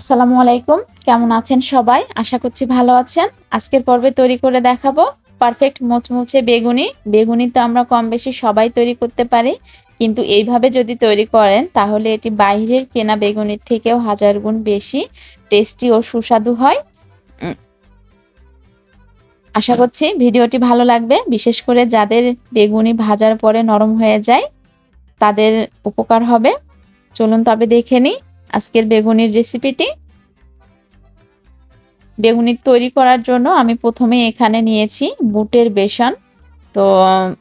আসসালামু আলাইকুম। কেমন আছেন সবাই? আশা করছি ভালো আছেন। আজকের পর্বে তৈরি করে দেখাবো পারফেক্ট মুচমুচে বেগুনি। বেগুনি তো আমরা কম বেশি সবাই তৈরি করতে পারি। কিন্তু এইভাবে যদি তৈরি করেন, তাহলে এটি বাইরের কেনা বেগুনির থেকেও হাজার গুণ বেশি টেস্টি ও সুস্বাদু হয়। আশা করছি ভিডিওটি ভালো লাগবে। বিশেষ করে যাদের বেগুনি ভাজার পরে নরম হয়ে যায়, তাদের উপকার হবে। চলুন তবে দেখে নিই। আজকের বেগুনির রেসিপিটি বেগুনি তৈরি করার জন্য আমি প্রথমে এখানে নিয়েছি বুটের বেসন। তো,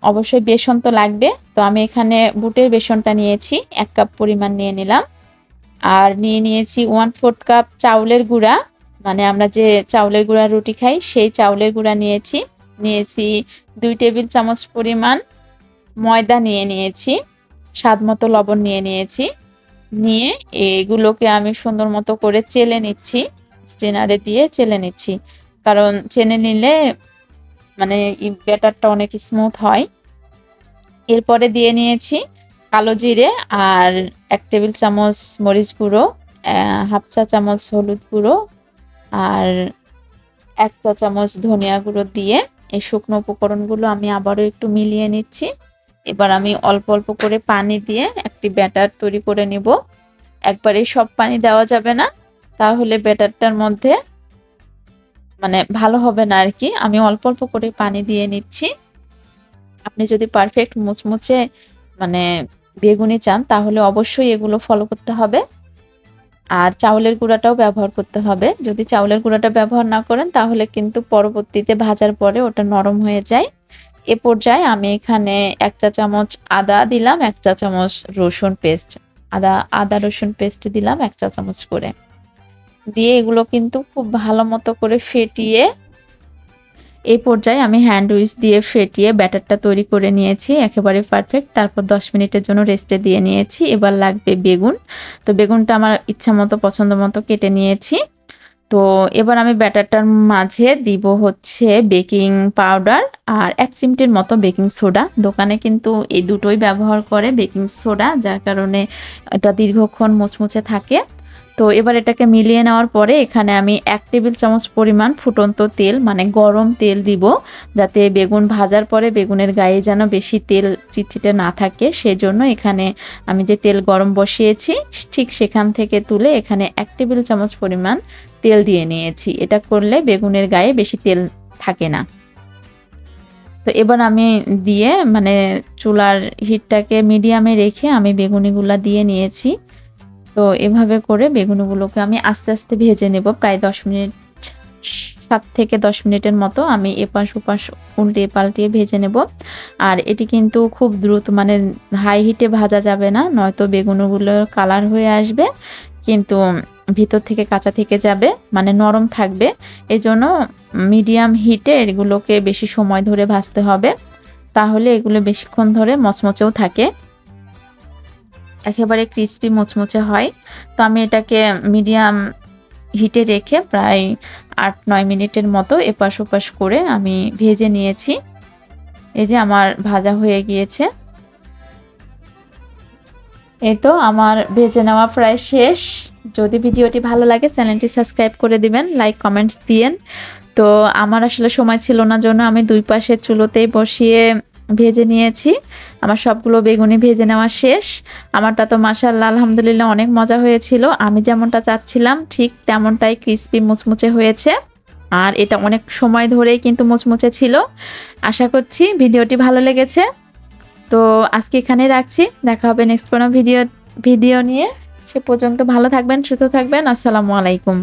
অবশ্যই বেসন তো লাগবে। তো, আমি এখানে বুটের বেসনটা নিয়েছি, এক কাপ পরিমাণ নিয়ে নিলাম। আর নিয়ে নিয়েছি ওয়ান ফোর্থ কাপ চাউলের গুঁড়া। মানে আমরা যে চাউলের গুঁড়া রুটি খাই, সেই চাউলের গুঁড়া নিয়েছি। নিয়েছি দুই টেবিল চামচ পরিমাণ ময়দা নিয়ে নিয়েছি। স্বাদ মতো লবণ নিয়ে নিয়েছি। নিয়ে এগুলোকে আমি সুন্দর মতো করে চেলে নিচ্ছি, স্ট্রেনারে দিয়ে চেলে নিচ্ছি। কারণ চেনে নিলে মানে ব্যাটারটা অনেক স্মুথ হয়। এরপরে দিয়ে নিয়েছি কালো জিরে আর এক টেবিল চামচ মরিচ গুঁড়ো হাফ চা চামচ হলুদ গুঁড়ো আর এক চা চামচ ধনিয়া গুঁড়ো দিয়ে এই শুকনো উপকরণগুলো আমি আবারও একটু মিলিয়ে নিচ্ছি। এবার আমি অল্প অল্প করে পানি দিয়ে একটি ব্যাটার তৈরি করে নিব। একবারে সব পানি দেওয়া যাবে না, তাহলে ব্যাটারটার মধ্যে মানে ভালো হবে না আর কি। আমি অল্প অল্প করে পানি দিয়ে নিচ্ছি। আপনি যদি পারফেক্ট মুচমুচে মানে বেগুনি চান, তাহলে অবশ্যই এগুলো ফলো করতে হবে। আর চাউলের গুঁড়াটাও ব্যবহার করতে হবে। যদি চাউলের গুঁড়াটা ব্যবহার না করেন, তাহলে কিন্তু পরবর্তীতে ভাজার পরে ওটা নরম হয়ে যায়। এ পর্যায়ে আমি এখানে এক চা চামচ আদা দিলাম, এক চা চামচ রসুন পেস্ট। আদা আদা, রসুন পেস্ট দিলাম, এক চা চামচ করে। দিয়ে এগুলো কিন্তু খুব ভালো মতো করে ফেটিয়ে এই পর্যায়ে আমি হ্যান্ড উইচ দিয়ে ফেটিয়ে ব্যাটারটা তৈরি করে নিয়েছি, একেবারে পারফেক্ট তারপর দশ মিনিটের জন্য রেস্টে দিয়ে নিয়েছি। এবার লাগবে বেগুন। তো বেগুনটা আমার ইচ্ছা মতো, পছন্দ মতো কেটে নিয়েছি। তো এবার আমি ব্যাটারটার মাঝে দিব হচ্ছে বেকিং পাউডার আর এক চিমটির মতো বেকিং সোডা। দোকানে কিন্তু এই দুটোই ব্যবহার করে বেকিং সোডা, যার কারণে এটা দীর্ঘক্ষণ মুচমুচে থাকে। তো এবার এটাকে মিলিয়ে নেওয়ার পরে এখানে আমি এক টেবিল চামচ পরিমাণ ফুটন্ত তেল মানে গরম তেল দিব, যাতে বেগুন ভাজার পরে বেগুনের গায়ে যেন বেশি তেল চিটচিটে না থাকে। সেজন্য এখানে আমি যে তেল গরম বসিয়েছি, ঠিক সেখান থেকে তুলে এখানে এক টেবিল চামচ পরিমাণ তেল দিয়ে নিয়েছি। এটা করলে বেগুনের গায়ে বেশি তেল থাকে না। তো এবার আমি দিয়ে মানে চুলার হিটটাকে মিডিয়ামে রেখে আমি বেগুনিগুলা দিয়ে নিয়েছি। তো এভাবে করে বেগুনগুলোকে আমি আস্তে আস্তে ভেজে নেব। প্রায় দশ মিনিট, সাত থেকে দশ মিনিটের মতো আমি এপাশ ওপাশ উল্টে পাল্টিয়ে ভেজে নেব। আর এটি কিন্তু খুব দ্রুত মানে হাই হিটে ভাজা যাবে না, নয়তো বেগুনগুলো কালার হয়ে আসবে, কিন্তু ভিতর থেকে কাঁচা থেকে যাবে মানে নরম থাকবে। এই জন্য মিডিয়াম হিটে এগুলোকে বেশি সময় ধরে ভাজতে হবে। তাহলে এগুলো বেশিক্ষণ ধরে মচমচেও থাকে। একেবারে ক্রিস্পি মুচমুচে হয়। তো আমি এটাকে মিডিয়াম হিটে রেখে প্রায় আট নয় মিনিটের মতো এপাশ ওপাশ করে আমি ভেজে নিয়েছি। এই যে আমার ভাজা হয়ে গিয়েছে। এই তো আমার ভেজে নেওয়া প্রায় শেষ। যদি ভিডিওটি ভালো লাগে, চ্যানেলটি সাবস্ক্রাইব করে দিবেন, লাইক, কমেন্টস দিয়েন। তো আমার আসলে সময় ছিল না জন্য আমি দুই পাশে চুলোতেই বসিয়ে ভেজে নিয়েছি। আমার সবগুলো বেগুনি ভেজে নেওয়া শেষ। আমারটা তো মাসাল্লাহ আলহামদুলিল্লাহ অনেক মজা হয়েছিল। আমি যেমনটা চাচ্ছিলাম, ঠিক তেমনটাই ক্রিস্পি মুচমুচে হয়েছে। আর এটা অনেক সময় ধরেই কিন্তু মুচমুচে ছিল। আশা করছি ভিডিওটি ভালো লেগেছে। তো আজকে এখানে রাখছি। দেখা হবে নেক্সট কোনো ভিডিও ভিডিও নিয়ে। সে পর্যন্ত ভালো থাকবেন, সুস্থ থাকবেন। আসসালামু আলাইকুম।